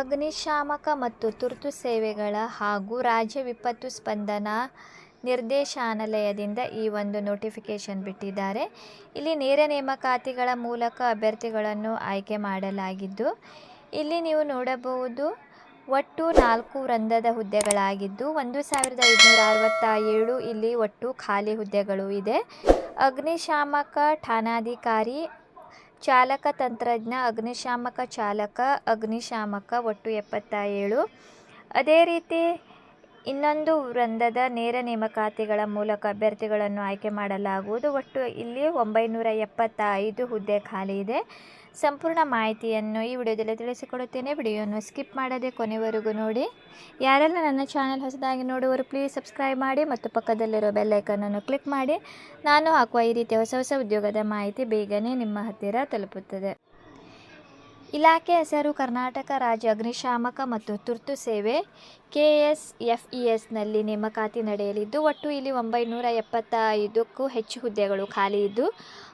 ಅಗ್ನಿಶಾಮಕ ಮತ್ತು ತುರ್ತು ಸೇವೆಗಳ ಹಾಗೂ ರಾಜ್ಯ ವಿಪತ್ತು ಸ್ಪಂದನಾ ನಿರ್ದೇಶನಾಲಯದಿಂದ ಈ ಒಂದು ನೋಟಿಫಿಕೇಷನ್ ಬಿಟ್ಟಿದ್ದಾರೆ. ಇಲ್ಲಿ ನೇರ ನೇಮಕಾತಿಗಳ ಮೂಲಕ ಅಭ್ಯರ್ಥಿಗಳನ್ನು ಆಯ್ಕೆ ಮಾಡಲಾಗಿದ್ದು, ಇಲ್ಲಿ ನೀವು ನೋಡಬಹುದು ಒಟ್ಟು ನಾಲ್ಕು ವೃಂದದ ಹುದ್ದೆಗಳಾಗಿದ್ದು, ಒಂದು ಸಾವಿರದ ಐದುನೂರ ಅರವತ್ತ ಏಳು ಇಲ್ಲಿ ಒಟ್ಟು ಖಾಲಿ ಹುದ್ದೆಗಳು ಇದೆ. ಅಗ್ನಿಶಾಮಕ ಠಾಣಾಧಿಕಾರಿ ಚಾಲಕ ತಂತ್ರಜ್ಞ ಅಗ್ನಿಶಾಮಕ ಚಾಲಕ ಅಗ್ನಿಶಾಮಕ ಒಟ್ಟು ಎಪ್ಪತ್ತ ಏಳು. ಅದೇ ರೀತಿ ಇನ್ನೊಂದು ವೃಂದದ ನೇರ ನೇಮಕಾತಿಗಳ ಮೂಲಕ ಅಭ್ಯರ್ಥಿಗಳನ್ನು ಆಯ್ಕೆ ಮಾಡಲಾಗುವುದು. ಒಟ್ಟು ಇಲ್ಲಿ ಒಂಬೈನೂರ ಎಪ್ಪತ್ತ ಐದು ಹುದ್ದೆ ಖಾಲಿ ಇದೆ. ಸಂಪೂರ್ಣ ಮಾಹಿತಿಯನ್ನು ಈ ವಿಡಿಯೋದಲ್ಲಿ ತಿಳಿಸಿಕೊಡುತ್ತೇನೆ. ವಿಡಿಯೋವನ್ನು ಸ್ಕಿಪ್ ಮಾಡದೆ ಕೊನೆವರೆಗೂ ನೋಡಿ. ಯಾರೆಲ್ಲ ನನ್ನ ಚಾನಲ್ ಹೊಸದಾಗಿ ನೋಡುವರು ಪ್ಲೀಸ್ ಸಬ್ಸ್ಕ್ರೈಬ್ ಮಾಡಿ ಮತ್ತು ಪಕ್ಕದಲ್ಲಿರೋ ಬೆಲ್ಲೈಕನನ್ನು ಕ್ಲಿಕ್ ಮಾಡಿ. ನಾನು ಹಾಕುವ ಈ ರೀತಿಯ ಹೊಸ ಹೊಸ ಉದ್ಯೋಗದ ಮಾಹಿತಿ ಬೇಗನೆ ನಿಮ್ಮ ಹತ್ತಿರ ತಲುಪುತ್ತದೆ. ಇಲಾಖೆ ಹೆಸರು ಕರ್ನಾಟಕ ರಾಜ್ಯ ಅಗ್ನಿಶಾಮಕ ಮತ್ತು ತುರ್ತು ಸೇವೆ ಕೆ ಎಸ್ ಎಫ್ ಇ ಎಸ್ನಲ್ಲಿ ನೇಮಕಾತಿ ನಡೆಯಲಿದ್ದು, ಒಟ್ಟು ಇಲ್ಲಿ ಒಂಬೈನೂರ ಎಪ್ಪತ್ತೈದಕ್ಕೂ ಹೆಚ್ಚು ಹುದ್ದೆಗಳು ಖಾಲಿ ಇದ್ದು,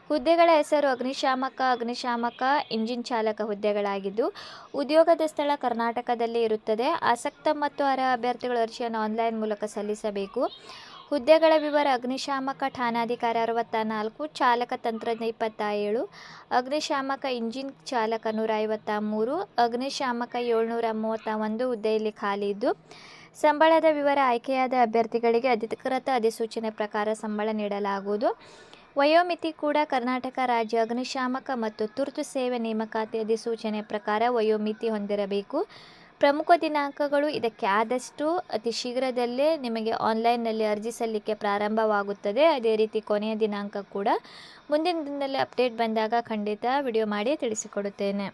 ಹುದ್ದೆಗಳ ಹೆಸರು ಅಗ್ನಿಶಾಮಕ ಅಗ್ನಿಶಾಮಕ, ಇಂಜಿನ್ ಚಾಲಕ ಹುದ್ದೆಗಳಾಗಿದ್ದು, ಉದ್ಯೋಗದ ಸ್ಥಳ ಕರ್ನಾಟಕದಲ್ಲಿ ಇರುತ್ತದೆ. ಆಸಕ್ತ ಮತ್ತು ಅರ್ಹ ಅಭ್ಯರ್ಥಿಗಳು ಅರ್ಜಿಯನ್ನು ಆನ್ಲೈನ್ ಮೂಲಕ ಸಲ್ಲಿಸಬೇಕು. ಹುದ್ದೆಗಳ ವಿವರ, ಅಗ್ನಿಶಾಮಕ ಠಾಣಾಧಿಕಾರಿ ಅರವತ್ತ ನಾಲ್ಕು ಚಾಲಕ ತಂತ್ರಜ್ಞ ಇಪ್ಪತ್ತ ಏಳು ಅಗ್ನಿಶಾಮಕ ಇಂಜಿನ್ ಚಾಲಕ ನೂರ ಐವತ್ತ ಮೂರು ಅಗ್ನಿಶಾಮಕ ಏಳ್ನೂರ ಮೂವತ್ತ ಒಂದು ಹುದ್ದೆಯಲ್ಲಿ ಖಾಲಿ ಇದ್ದು, ಸಂಬಳದ ವಿವರ ಆಯ್ಕೆಯಾದ ಅಭ್ಯರ್ಥಿಗಳಿಗೆ ಅಧಿಕೃತ ಅಧಿಸೂಚನೆ ಪ್ರಕಾರ ಸಂಬಳ ನೀಡಲಾಗುವುದು. ವಯೋಮಿತಿ ಕೂಡ ಕರ್ನಾಟಕ ರಾಜ್ಯ ಅಗ್ನಿಶಾಮಕ ಮತ್ತು ತುರ್ತು ಸೇವೆ ನೇಮಕಾತಿ ಅಧಿಸೂಚನೆ ಪ್ರಕಾರ ವಯೋಮಿತಿ ಹೊಂದಿರಬೇಕು. ಪ್ರಮುಖ ದಿನಾಂಕಗಳು ಇದಕ್ಕೆ ಆದಷ್ಟು ಅತಿ ಶೀಘ್ರದಲ್ಲೇ ನಿಮಗೆ ಆನ್ಲೈನ್ನಲ್ಲಿ ಅರ್ಜಿ ಸಲ್ಲಿಕೆ ಪ್ರಾರಂಭವಾಗುತ್ತದೆ. ಅದೇ ರೀತಿ ಕೊನೆಯ ದಿನಾಂಕ ಕೂಡ ಮುಂದಿನ ದಿನದಲ್ಲಿ ಅಪ್ಡೇಟ್ ಬಂದಾಗ ಖಂಡಿತ ವಿಡಿಯೋ ಮಾಡಿ ತಿಳಿಸಿಕೊಡುತ್ತೇನೆ.